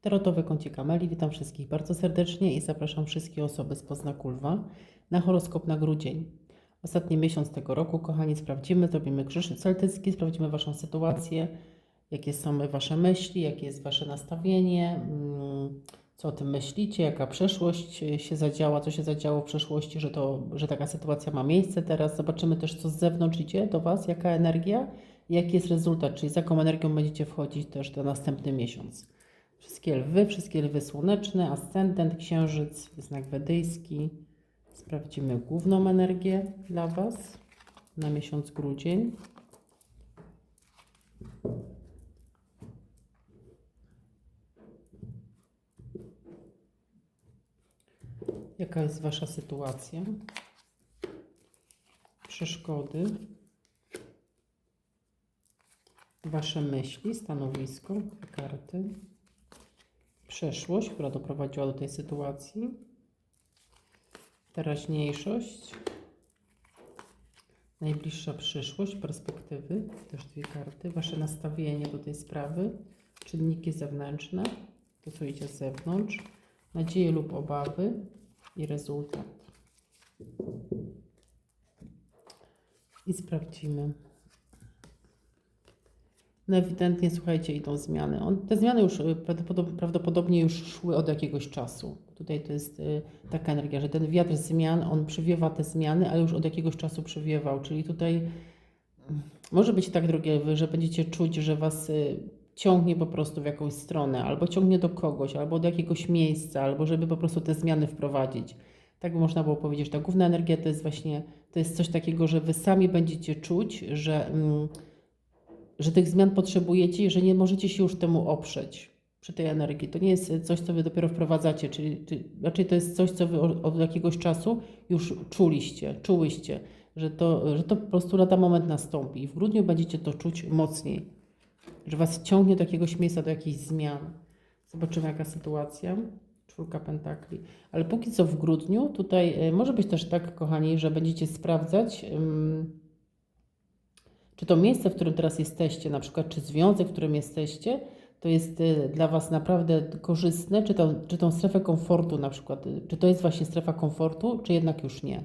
Tarotowy kącik Ameli. Witam wszystkich bardzo serdecznie i zapraszam wszystkie osoby z Pozna Kulwa na horoskop na grudzień. Ostatni miesiąc tego roku, kochani, sprawdzimy, zrobimy krzyż celtycki, sprawdzimy Waszą sytuację, jakie są Wasze myśli, jakie jest Wasze nastawienie, mm, co o tym myślicie, jaka przeszłość się zadziała, co się zadziało w przeszłości, że, to, że taka sytuacja ma miejsce teraz. Zobaczymy też, co z zewnątrz idzie do Was, jaka energia, jaki jest rezultat, czyli z jaką energią będziecie wchodzić też do następny miesiąc. Wszystkie lwy, wszystkie lwy słoneczne, ascendent, księżyc, znak wedyjski. Sprawdzimy główną energię dla Was na miesiąc grudzień. Jaka jest Wasza sytuacja? Przeszkody. Wasze myśli, stanowisko, karty. Przeszłość, która doprowadziła do tej sytuacji. Teraźniejszość. Najbliższa przyszłość, perspektywy, też dwie karty. Wasze nastawienie do tej sprawy, czynniki zewnętrzne, to co idzie z zewnątrz, nadzieje lub obawy i rezultat. I sprawdzimy. No ewidentnie, słuchajcie, idą zmiany. On, te zmiany już y, prawdopodobnie, już szły od jakiegoś czasu. Tutaj to jest y, taka energia, że ten wiatr zmian, on przywiewa te zmiany, ale już od jakiegoś czasu przywiewał. Czyli tutaj mm, może być tak, drogie że będziecie czuć, że was y, ciągnie po prostu w jakąś stronę, albo ciągnie do kogoś, albo do jakiegoś miejsca, albo żeby po prostu te zmiany wprowadzić. Tak by można było powiedzieć, ta główna energia to jest właśnie, to jest coś takiego, że wy sami będziecie czuć, że... Mm, że tych zmian potrzebujecie i że nie możecie się już temu oprzeć przy tej energii. To nie jest coś, co wy dopiero wprowadzacie, czyli czy, raczej to jest coś, co wy od, jakiegoś czasu już czuliście, czułyście, że to, że to po prostu lada moment nastąpi i w grudniu będziecie to czuć mocniej, że was ciągnie do jakiegoś miejsca, do jakichś zmian. Zobaczymy, jaka sytuacja. Czwórka pentakli. Ale póki co w grudniu, tutaj y, może być też tak, kochani, że będziecie sprawdzać. Czy to miejsce, w którym teraz jesteście, na przykład, czy związek, w którym jesteście, to jest y, dla Was naprawdę korzystne, czy, to, czy tą strefę komfortu na przykład, y, czy to jest właśnie strefa komfortu, czy jednak już nie?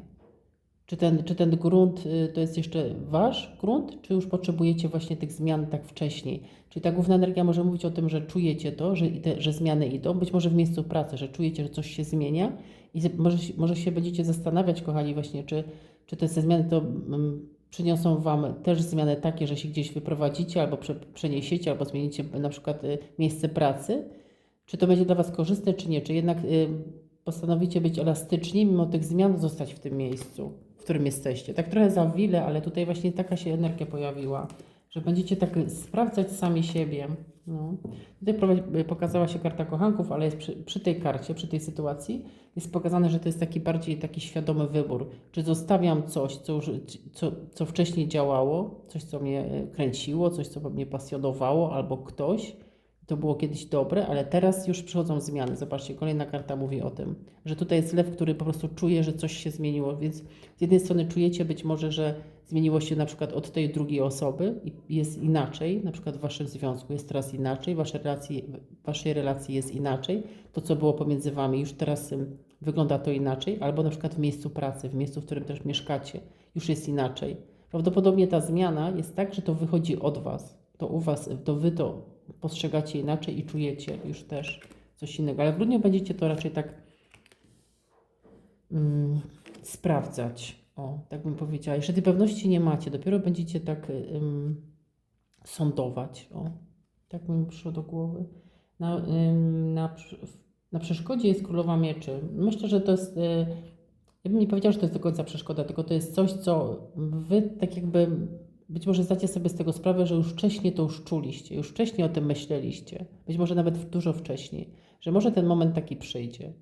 Czy ten, czy ten grunt y, to jest jeszcze Wasz grunt, czy już potrzebujecie właśnie tych zmian tak wcześniej? Czyli ta główna energia może mówić o tym, że czujecie to, że, te, że zmiany idą, być może w miejscu pracy, że czujecie, że coś się zmienia i może, może się będziecie zastanawiać, kochani, właśnie, czy, czy te zmiany to mm, przyniosą Wam też zmiany takie, że się gdzieś wyprowadzicie albo prze, przeniesiecie, albo zmienicie na przykład y, miejsce pracy. Czy to będzie dla Was korzystne, czy nie? Czy jednak y, postanowicie być elastyczni, mimo tych zmian zostać w tym miejscu, w którym jesteście? Tak trochę za wiele, ale tutaj właśnie taka się energia pojawiła, że będziecie tak sprawdzać sami siebie. No. Tutaj pokazała się karta kochanków, ale jest przy, przy, tej karcie, przy tej sytuacji jest pokazane, że to jest taki bardziej taki świadomy wybór. Czy zostawiam coś, co, już, co, co wcześniej działało, coś, co mnie e, kręciło, coś, co mnie pasjonowało, albo ktoś, to było kiedyś dobre, ale teraz już przychodzą zmiany. Zobaczcie, kolejna karta mówi o tym, że tutaj jest lew, który po prostu czuje, że coś się zmieniło, więc z jednej strony czujecie być może, że zmieniło się na przykład od tej drugiej osoby i jest inaczej, na przykład w waszym związku jest teraz inaczej, wasze relacji, waszej relacji jest inaczej, to co było pomiędzy wami już teraz wygląda to inaczej, albo na przykład w miejscu pracy, w miejscu, w którym też mieszkacie, już jest inaczej. Prawdopodobnie ta zmiana jest tak, że to wychodzi od was, to u was, to wy to postrzegacie inaczej i czujecie już też coś innego, ale w grudniu będziecie to raczej tak mm, sprawdzać o, tak bym powiedziała. Jeszcze tej pewności nie macie, dopiero będziecie tak ym, sądować. O, tak mi przyszło do głowy. Na, ym, na, na przeszkodzie jest królowa mieczy. Myślę, że to jest. Y, ja bym nie powiedziała, że to jest do końca przeszkoda, tylko to jest coś, co wy tak jakby być może zdacie sobie z tego sprawę, że już wcześniej to już czuliście, już wcześniej o tym myśleliście. Być może nawet dużo wcześniej, że może ten moment taki przyjdzie.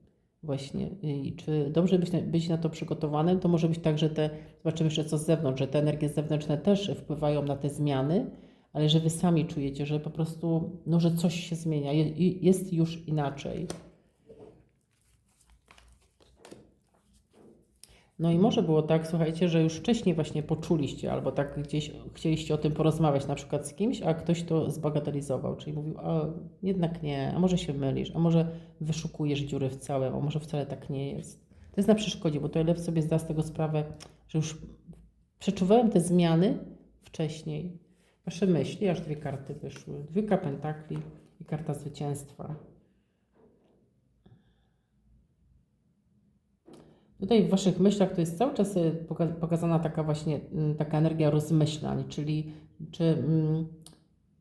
Właśnie. I czy dobrze być na, być na to przygotowanym, to może być tak, że te, zobaczymy jeszcze co z zewnątrz, że te energie zewnętrzne też wpływają na te zmiany, ale że wy sami czujecie, że po prostu, no, że coś się zmienia, jest już inaczej. No i może było tak, słuchajcie, że już wcześniej właśnie poczuliście, albo tak gdzieś chcieliście o tym porozmawiać na przykład z kimś, a ktoś to zbagatelizował, czyli mówił, a jednak nie, a może się mylisz, a może wyszukujesz dziury w całym, a może wcale tak nie jest. To jest na przeszkodzie, bo to lew sobie zda z tego sprawę, że już przeczuwałem te zmiany wcześniej. Wasze myśli, aż dwie karty wyszły. Dwójka pentakli i karta zwycięstwa. Tutaj w Waszych myślach to jest cały czas y, poka- pokazana taka właśnie mm, taka energia rozmyślań, czyli czy, mm,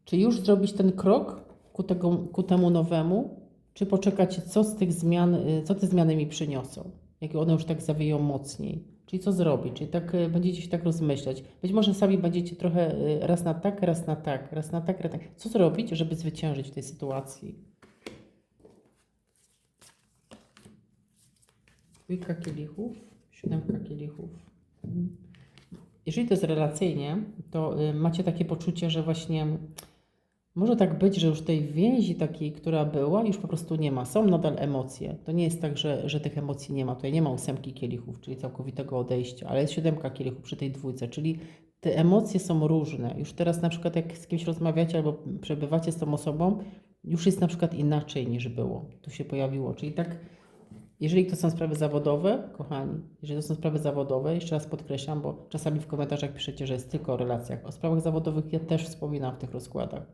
czy już zrobić ten krok ku, tego, ku temu nowemu, czy poczekać, co z tych zmian, y, co te zmiany mi przyniosą, jakie one już tak zawieją mocniej. Czyli co zrobić, czyli tak y, będziecie się tak rozmyślać. Być może sami będziecie trochę y, raz na tak, raz na tak, raz na tak, raz na tak. Co zrobić, żeby zwyciężyć w tej sytuacji? Dwójka kielichów, siódemka kielichów. Jeżeli to jest relacyjnie, to y, macie takie poczucie, że właśnie może tak być, że już tej więzi takiej, która była, już po prostu nie ma. Są nadal emocje. To nie jest tak, że, że tych emocji nie ma. Tutaj nie ma ósemki kielichów, czyli całkowitego odejścia, ale jest siódemka kielichów przy tej dwójce, czyli te emocje są różne. Już teraz na przykład jak z kimś rozmawiacie albo przebywacie z tą osobą, już jest na przykład inaczej niż było. Tu się pojawiło. Czyli tak jeżeli to są sprawy zawodowe, kochani, jeżeli to są sprawy zawodowe, jeszcze raz podkreślam, bo czasami w komentarzach piszecie, że jest tylko o relacjach. O sprawach zawodowych ja też wspominam w tych rozkładach.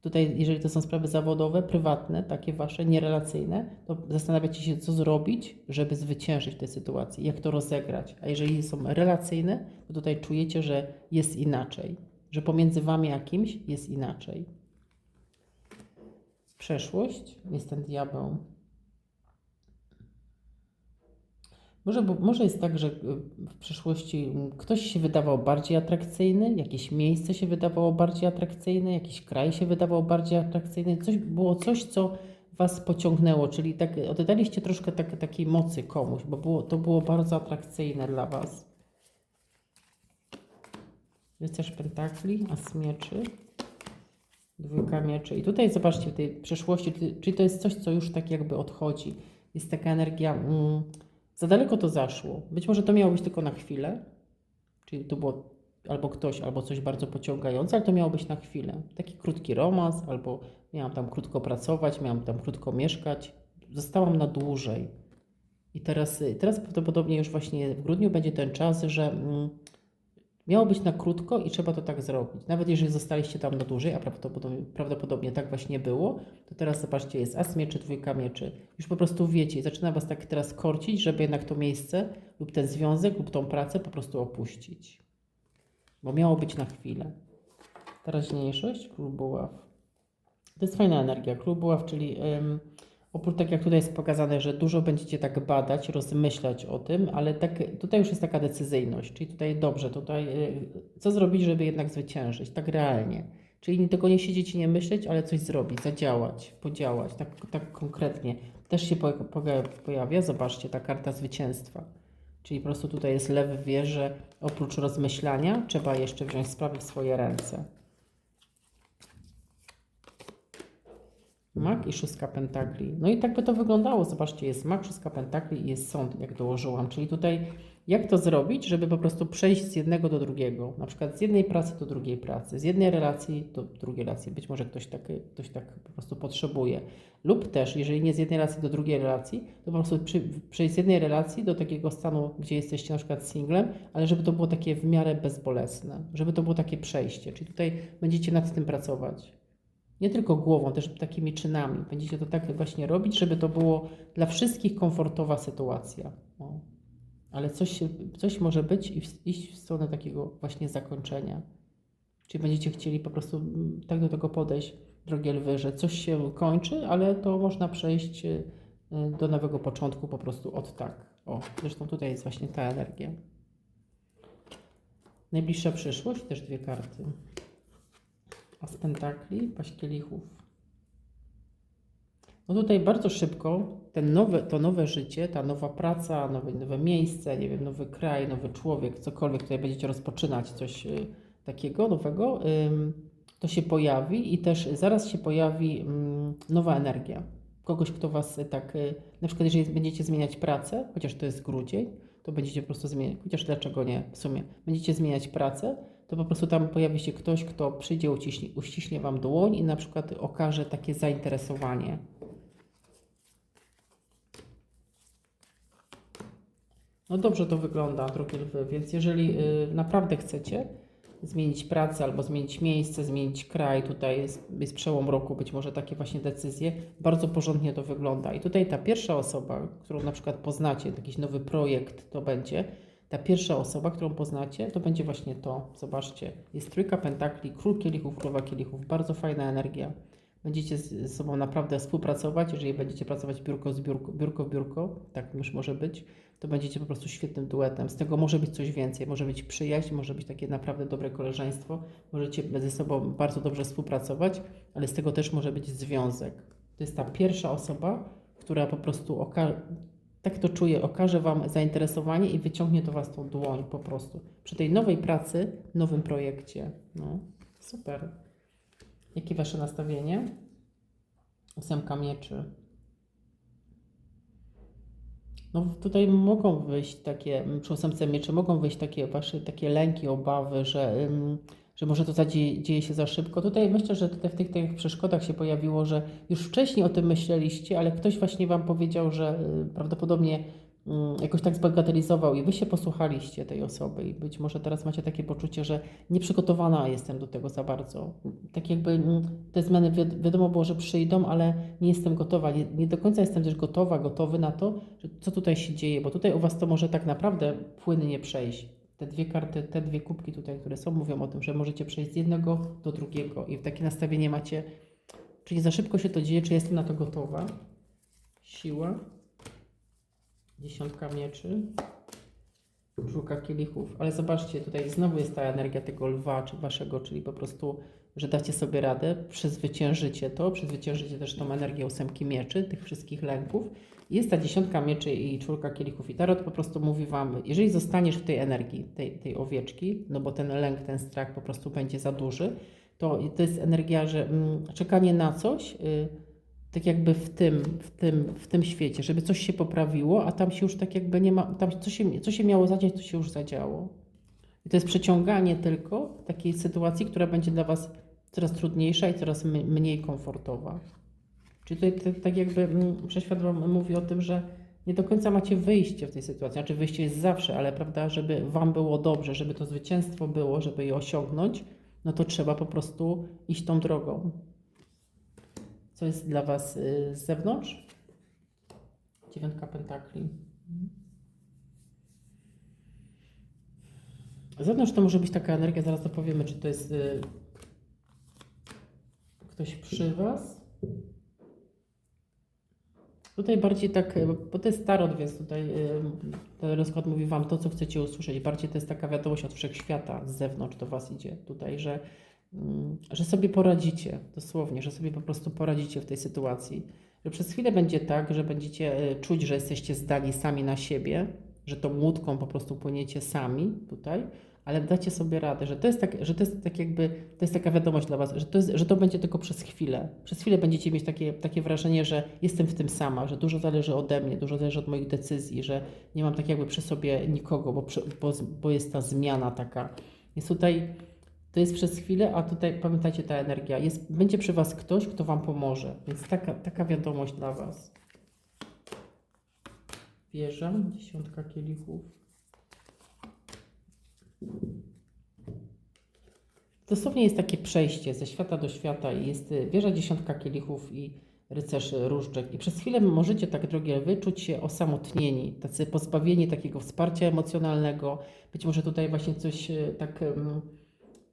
Tutaj, jeżeli to są sprawy zawodowe, prywatne, takie wasze, nierelacyjne, to zastanawiacie się, co zrobić, żeby zwyciężyć w tej sytuacji, jak to rozegrać. A jeżeli są relacyjne, to tutaj czujecie, że jest inaczej, że pomiędzy wami a kimś jest inaczej. Przeszłość jest ten diabeł. Może, bo- może jest tak, że y, w przeszłości mm, ktoś się wydawał bardziej atrakcyjny, jakieś miejsce się wydawało bardziej atrakcyjne, jakiś kraj się wydawał bardziej atrakcyjny, coś, było coś, co Was pociągnęło, czyli tak oddaliście troszkę tak, takiej mocy komuś, bo było, to było bardzo atrakcyjne dla Was. Rycerz pentakli, as mieczy, dwójka mieczy. I tutaj zobaczcie, w tej przeszłości, czyli to jest coś, co już tak jakby odchodzi. Jest taka energia... Mm, za daleko to zaszło. Być może to miało być tylko na chwilę, czyli to było albo ktoś, albo coś bardzo pociągające, ale to miało być na chwilę. Taki krótki romans, albo miałam tam krótko pracować, miałam tam krótko mieszkać. Zostałam na dłużej. I teraz, teraz prawdopodobnie już właśnie w grudniu będzie ten czas, że mm, miało być na krótko i trzeba to tak zrobić. Nawet jeżeli zostaliście tam na dłużej, a prawdopodobnie, prawdopodobnie tak właśnie było, to teraz zobaczcie, jest as mieczy, dwójka mieczy. Już po prostu wiecie zaczyna Was tak teraz korcić, żeby jednak to miejsce lub ten związek lub tą pracę po prostu opuścić. Bo miało być na chwilę. Teraźniejszość, król buław. To jest fajna energia. Król buław, czyli oprócz tak jak tutaj jest pokazane, że dużo będziecie tak badać, rozmyślać o tym, ale tak, tutaj już jest taka decyzyjność, czyli tutaj dobrze, tutaj y, co zrobić, żeby jednak zwyciężyć, tak realnie. Czyli tylko nie siedzieć i nie myśleć, ale coś zrobić, zadziałać, podziałać, tak, tak konkretnie. Też się po- poja- pojawia, zobaczcie, ta karta zwycięstwa. Czyli po prostu tutaj jest lew wie, że oprócz rozmyślania trzeba jeszcze wziąć sprawy w swoje ręce. Mak i szóstka pentakli. No i tak by to wyglądało. Zobaczcie, jest mak, szóstka pentakli i jest sąd, jak dołożyłam. Czyli tutaj jak to zrobić, żeby po prostu przejść z jednego do drugiego. Na przykład z jednej pracy do drugiej pracy, z jednej relacji do drugiej relacji. Być może ktoś tak, ktoś tak po prostu potrzebuje. Lub też, jeżeli nie z jednej relacji do drugiej relacji, to po prostu przejść z jednej relacji do takiego stanu, gdzie jesteście na przykład singlem, ale żeby to było takie w miarę bezbolesne. Żeby to było takie przejście. Czyli tutaj będziecie nad tym pracować. Nie tylko głową, też takimi czynami. Będziecie to tak właśnie robić, żeby to było dla wszystkich komfortowa sytuacja. O. Ale coś, coś może być i w- iść w stronę takiego właśnie zakończenia. Czyli będziecie chcieli po prostu mm, tak do tego podejść, drogie lwy, że coś się kończy, ale to można przejść y, do nowego początku po prostu od tak. O, zresztą tutaj jest właśnie ta energia. Najbliższa przyszłość, też dwie karty. As pentakli, paść kielichów. No tutaj bardzo szybko ten nowe, to nowe życie, ta nowa praca, nowe, nowe miejsce, nie wiem, nowy kraj, nowy człowiek, cokolwiek tutaj będziecie rozpoczynać, coś y, takiego nowego, to się pojawi i też zaraz się pojawi nowa energia. Kogoś, kto was tak, y, na przykład jeżeli będziecie zmieniać pracę, chociaż to jest grudzień, to będziecie po prostu zmieniać. Chociaż dlaczego nie? W sumie będziecie zmieniać pracę, to po prostu tam pojawi się ktoś, kto przyjdzie, uciśnie, uściśnie Wam dłoń i na przykład okaże takie zainteresowanie. No dobrze to wygląda, drogie lwy, więc jeżeli y, naprawdę chcecie zmienić pracę albo zmienić miejsce, zmienić kraj, tutaj jest, jest przełom roku, być może takie właśnie decyzje, bardzo porządnie to wygląda. I tutaj ta pierwsza osoba, którą na przykład poznacie, jakiś nowy projekt to będzie, ta pierwsza osoba, którą poznacie, to będzie właśnie to. Zobaczcie, jest trójka pentakli, król kielichów, królowa kielichów, bardzo fajna energia. Będziecie z sobą naprawdę współpracować, jeżeli będziecie pracować biurko z biurko, biurko w biurko, tak już może być, to będziecie po prostu świetnym duetem. Z tego może być coś więcej, może być przyjaźń, może być takie naprawdę dobre koleżeństwo, możecie ze sobą bardzo dobrze współpracować, ale z tego też może być związek. To jest ta pierwsza osoba, która po prostu oka- tak to czuję, okaże Wam zainteresowanie i wyciągnie do Was tą dłoń po prostu. Przy tej nowej pracy, nowym projekcie. No, super. Jakie Wasze nastawienie? Ósemka mieczy. No tutaj mogą wyjść takie, przy ósemce mieczy mogą wyjść takie Wasze takie lęki, obawy, że, ym, że może to dzieje się za szybko. Tutaj myślę, że tutaj w tych, tych przeszkodach się pojawiło, że już wcześniej o tym myśleliście, ale ktoś właśnie Wam powiedział, że y, prawdopodobnie mm, jakoś tak zbagatelizował i Wy się posłuchaliście tej osoby i być może teraz macie takie poczucie, że nieprzygotowana jestem do tego za bardzo. Tak jakby mm, te zmiany wi- wiadomo było, że przyjdą, ale nie jestem gotowa, nie, nie do końca jestem też gotowa, gotowy na to, co tutaj się dzieje, bo tutaj u Was to może tak naprawdę płynnie przejść. Te dwie karty, te dwie kubki tutaj, które są, mówią o tym, że możecie przejść z jednego do drugiego i takie nastawienie macie, czy nie za szybko się to dzieje, czy jestem na to gotowa. Siła. Dziesiątka mieczy. Czwórka kielichów. Ale zobaczcie, tutaj znowu jest ta energia tego lwa, czy waszego, czyli po prostu, że dacie sobie radę, przezwyciężycie to, przezwyciężycie też tą energię ósemki mieczy, tych wszystkich lęków. Jest ta dziesiątka mieczy i czwórka kielichów. I tarot po prostu mówi wam, jeżeli zostaniesz w tej energii, tej, tej owieczki, no bo ten lęk, ten strach po prostu będzie za duży, to, to jest energia, że mm, czekanie na coś, y, tak jakby w tym, w, tym, w tym świecie, żeby coś się poprawiło, a tam się już tak jakby nie ma, tam co się, co się miało zadziać, to się już zadziało. I to jest przeciąganie tylko takiej sytuacji, która będzie dla Was coraz trudniejsza i coraz mniej komfortowa. Czyli tutaj tak, tak jakby mm, przeświadom mówi o tym, że nie do końca macie wyjście w tej sytuacji. Znaczy wyjście jest zawsze, ale prawda, żeby Wam było dobrze, żeby to zwycięstwo było, żeby je osiągnąć, no to trzeba po prostu iść tą drogą. Co jest dla Was y, z zewnątrz? Dziewiątka pentakli. Z zewnątrz to może być taka energia, zaraz to powiemy, czy to jest y, ktoś przy Was. Tutaj bardziej tak, y, bo to jest tarot, więc tutaj y, ten rozkład mówi Wam to, co chcecie usłyszeć. Bardziej to jest taka wiadomość od wszechświata, z zewnątrz do Was idzie tutaj, że, mm, że sobie poradzicie, dosłownie, że sobie po prostu poradzicie w tej sytuacji. Że przez chwilę będzie tak, że będziecie y, czuć, że jesteście zdani sami na siebie, że tą łódką po prostu płyniecie sami tutaj, ale dacie sobie radę, że to jest tak, że to jest tak jakby, to jest taka wiadomość dla Was, że to, jest, że to będzie tylko przez chwilę. Przez chwilę będziecie mieć takie, takie wrażenie, że jestem w tym sama, że dużo zależy ode mnie, dużo zależy od moich decyzji, że nie mam tak jakby przy sobie nikogo, bo, bo, bo jest ta zmiana taka. Jest tutaj, to jest przez chwilę, a tutaj pamiętajcie, ta energia, jest, będzie przy Was ktoś, kto Wam pomoże, więc taka, taka wiadomość dla Was. Wieża, dziesiątka kielichów. Dosłownie jest takie przejście ze świata do świata i jest y, wieża dziesiątka kielichów i rycerz różdżek. I przez chwilę możecie, tak drogie lwy, czuć się osamotnieni, tacy pozbawieni takiego wsparcia emocjonalnego. Być może tutaj właśnie coś y, tak um,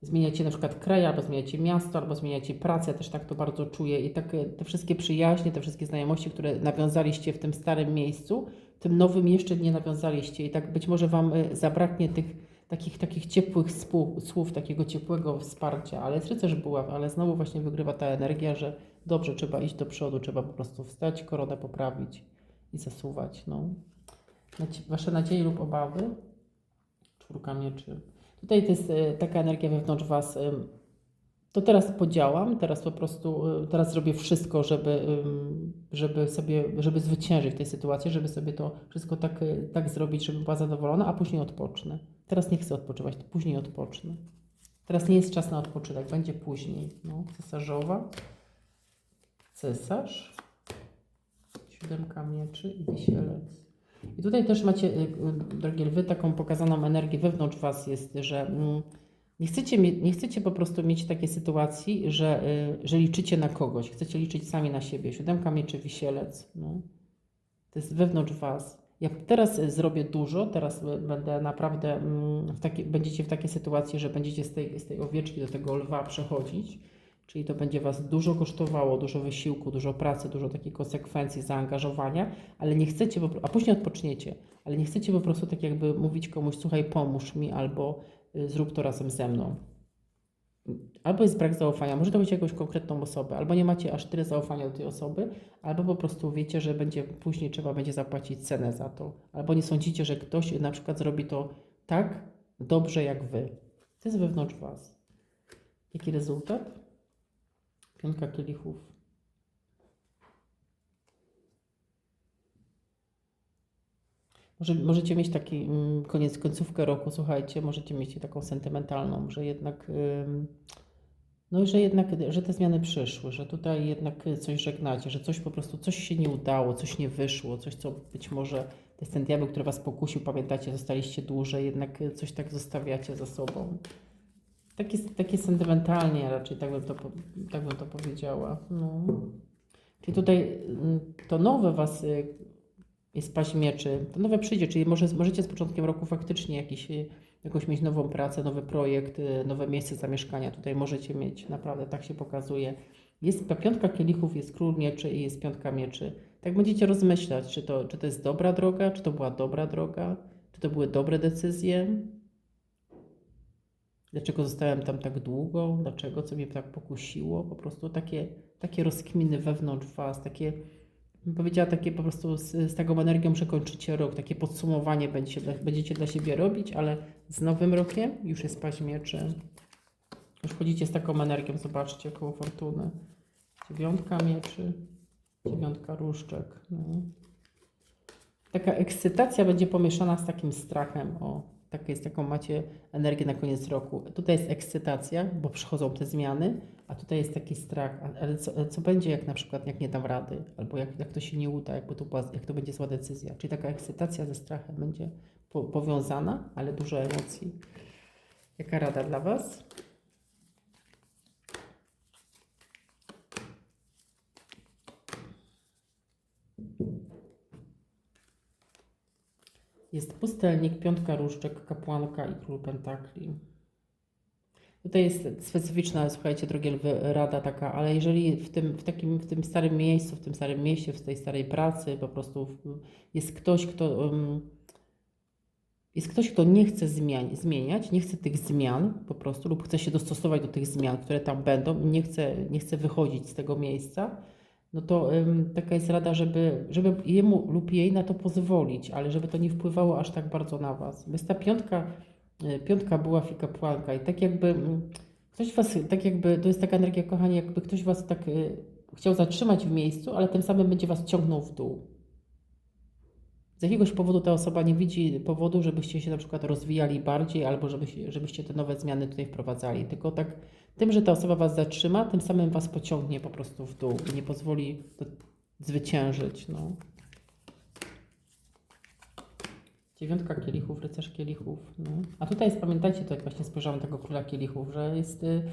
zmieniacie na przykład kraj, albo zmieniacie miasto, albo zmieniacie pracę, też tak to bardzo czuję. I tak y, te wszystkie przyjaźnie, te wszystkie znajomości, które nawiązaliście w tym starym miejscu, tym nowym jeszcze nie nawiązaliście. I tak być może Wam zabraknie tych takich, takich ciepłych spół, słów, takiego ciepłego wsparcia, ale rycerz buław, ale znowu właśnie wygrywa ta energia, że dobrze, trzeba iść do przodu, trzeba po prostu wstać, koronę poprawić i zasuwać. No. Wasze nadzieje lub obawy? Czwórka mieczy. Tutaj to jest e, taka energia wewnątrz Was, to teraz podziałam, teraz po prostu, y, teraz zrobię wszystko, żeby, żeby sobie, żeby zwyciężyć tej sytuacji, żeby sobie to wszystko tak, y, tak zrobić, żeby była zadowolona, a później odpocznę. Teraz nie chcę odpoczywać, to później odpocznę. Teraz nie jest czas na odpoczynek, będzie później. No, cesarzowa, cesarz, siódemka mieczy i wisielec. I tutaj też macie, y, drogie lwy, taką pokazaną energię wewnątrz Was jest, że mm, nie chcecie, nie chcecie po prostu mieć takiej sytuacji, że, y, że liczycie na kogoś. Chcecie liczyć sami na siebie. Siódemka mieczy, wisielec. No. To jest wewnątrz Was. Jak teraz y, zrobię dużo, teraz y, będę naprawdę, mm, w takiej, będziecie w takiej sytuacji, że będziecie z tej, z tej owieczki do tego lwa przechodzić, czyli to będzie Was dużo kosztowało, dużo wysiłku, dużo pracy, dużo takich konsekwencji, zaangażowania, ale nie chcecie, a później odpoczniecie, ale nie chcecie po prostu tak jakby mówić komuś, słuchaj, pomóż mi, albo zrób to razem ze mną. Albo jest brak zaufania, może to być jakąś konkretną osobę, albo nie macie aż tyle zaufania do tej osoby, albo po prostu wiecie, że będzie później trzeba będzie zapłacić cenę za to, albo nie sądzicie, że ktoś na przykład zrobi to tak dobrze jak wy. To jest wewnątrz was. Jaki rezultat? Piątka kielichów. Może, możecie mieć taki mm, koniec, końcówkę roku, słuchajcie, możecie mieć taką sentymentalną, że jednak, no że jednak, że te zmiany przyszły, że tutaj jednak coś żegnacie, że coś po prostu, coś się nie udało, coś nie wyszło, coś, co być może, to jest ten diabeł, który was pokusił, pamiętacie, zostaliście dłużej, jednak coś tak zostawiacie za sobą. Takie, takie sentymentalnie raczej, tak bym to, tak bym to powiedziała. No. Czyli tutaj mm, to nowe was y, jest paść mieczy, to nowe przyjdzie, czyli może, możecie z początkiem roku faktycznie jakiś, y, jakąś mieć nową pracę, nowy projekt, y, nowe miejsce zamieszkania. Tutaj możecie mieć, naprawdę tak się pokazuje. Jest piątka kielichów, jest król mieczy i jest piątka mieczy. Tak będziecie rozmyślać, czy to, czy to jest dobra droga, czy to była dobra droga, czy to były dobre decyzje. Dlaczego zostałem tam tak długo? Dlaczego? Co mnie tak pokusiło? Po prostu takie, takie rozkminy wewnątrz Was, takie, powiedziała, takie po prostu z, z taką energią przekończycie rok, takie podsumowanie będziecie dla, będziecie dla siebie robić, ale z nowym rokiem już jest paź mieczy. Już chodzicie z taką energią, zobaczcie, koło fortuny. Dziewiątka mieczy, dziewiątka różdżek. No. Taka ekscytacja będzie pomieszana z takim strachem. O, takie jest, taką macie energię na koniec roku. Tutaj jest ekscytacja, bo przychodzą te zmiany, a tutaj jest taki strach. Ale co, co będzie, jak na przykład jak nie dam rady, albo jak, jak to się nie uda, jakby to była, jak to będzie zła decyzja. Czyli taka ekscytacja ze strachem będzie po, powiązana, ale dużo emocji. Jaka rada dla Was? Jest pustelnik, piątka różdżek, kapłanka i król pentakli. Tutaj jest specyficzna, słuchajcie, drogie lwy, rada taka, ale jeżeli w tym, w takim, w tym starym miejscu, w tym starym mieście, w tej starej pracy po prostu jest ktoś, kto um, jest ktoś, kto nie chce zmian, zmieniać, nie chce tych zmian po prostu lub chce się dostosować do tych zmian, które tam będą i nie chce, nie chce wychodzić z tego miejsca, no to ym, taka jest rada, żeby, żeby jemu lub jej na to pozwolić, ale żeby to nie wpływało aż tak bardzo na Was. Jest ta piątka, piątka była i kapłanka i tak jakby mm, ktoś Was, tak jakby, to jest taka energia, kochani, jakby ktoś Was tak y, chciał zatrzymać w miejscu, ale tym samym będzie Was ciągnął w dół. Z jakiegoś powodu ta osoba nie widzi powodu, żebyście się na przykład rozwijali bardziej albo żebyście, żebyście te nowe zmiany tutaj wprowadzali. Tylko tak tym, że ta osoba was zatrzyma, tym samym was pociągnie po prostu w dół i nie pozwoli zwyciężyć. No. Dziewiątka kielichów, rycerz kielichów. No. A tutaj jest, pamiętajcie, to jak właśnie spojrzałam tego króla kielichów, że jest. y,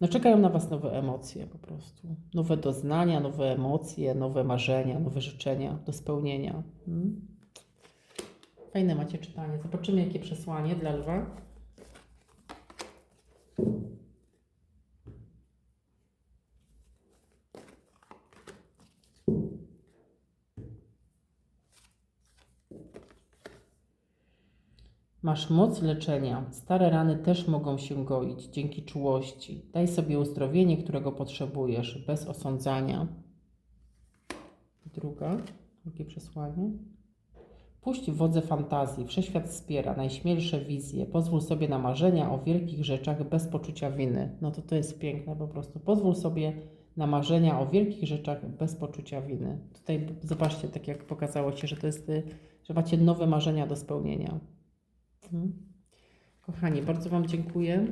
No czekają na Was nowe emocje po prostu. Nowe doznania, nowe emocje, nowe marzenia, nowe życzenia do spełnienia. Mm. Fajne macie czytanie. Zobaczymy, jakie przesłanie dla lwa. Masz moc leczenia. Stare rany też mogą się goić dzięki czułości. Daj sobie uzdrowienie, którego potrzebujesz, bez osądzania. Druga, drugie przesłanie. Puść wodze fantazji, wszechświat wspiera najśmielsze wizje, pozwól sobie na marzenia o wielkich rzeczach bez poczucia winy. No to to jest piękne po prostu. Pozwól sobie na marzenia o wielkich rzeczach bez poczucia winy. Tutaj zobaczcie, tak jak pokazało się, że to jest, y, że macie nowe marzenia do spełnienia. Mhm. Kochani, bardzo Wam dziękuję.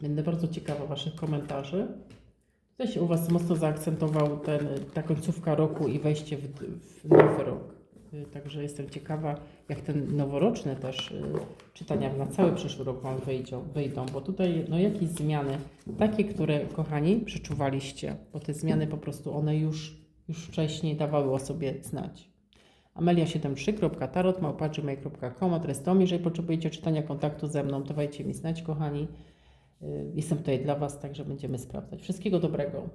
Będę bardzo ciekawa Waszych komentarzy. Tutaj się u Was mocno zaakcentował ten, ta końcówka roku i wejście w, w nowy rok. Y, Także jestem ciekawa, jak ten noworoczne też y, czytania na cały przyszły rok Wam wyjdą, wyjdą, bo tutaj no jakieś zmiany, takie, które kochani przeczuwaliście, bo te zmiany po prostu one już, już wcześniej dawały o sobie znać. amelia73.tarot.gmail.com adres to, jeżeli potrzebujecie czytania kontaktu ze mną, dawajcie mi znać, kochani. Y, Jestem tutaj dla Was, także będziemy sprawdzać. Wszystkiego dobrego.